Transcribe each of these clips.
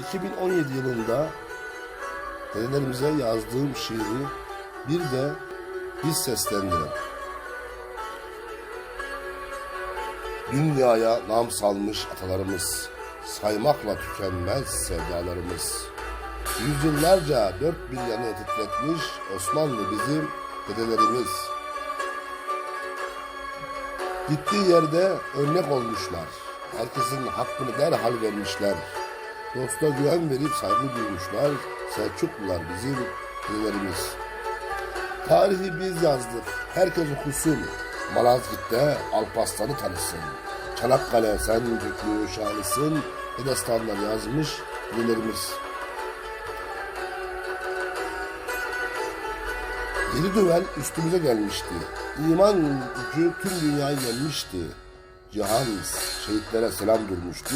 2017 yılında dedelerimize yazdığım şiiri bir de biz seslendirelim. Dünyaya nam salmış atalarımız, saymakla tükenmez sevdalarımız. Yüzyıllarca dört bir yanı titretmiş Osmanlı bizim dedelerimiz. Gittiği yerde örnek olmuşlar. Herkesin hakkını derhal vermişler. Dosta güven verip saygı duymuşlar. Selçuklular bizim dedelerimiz. Tarihi biz yazdık. Herkes okusun. Malazgirt'te Alparslan'ı tanısın. Çanakkale sen Türklüğün şanısın. Ne destanlar yazmış dedelerimiz. Yedi düvel üstümüze gelmişti. İman gücü tüm dünyayı yenmişti. Cihan şehitlere selam durmuştu.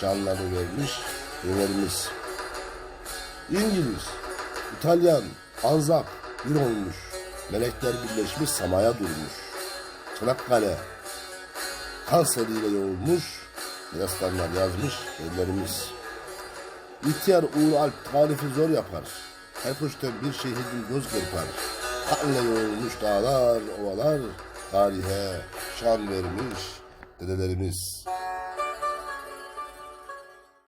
Canlarını vermiş dedelerimiz. İngiliz, İtalyan, Anzak bir olmuş. Melekler birleşmiş samaya durmuş. Çanakkale kan seriyle yoğulmuş. Destanlar yazmış ellerimiz. İhtiyar Uğur Alp tarifi zor yapar. Her kuştan bir şehidin göz kırpar. Kanla yoğulmuş dağlar, ovalar, tarihe şan vermiş dedelerimiz.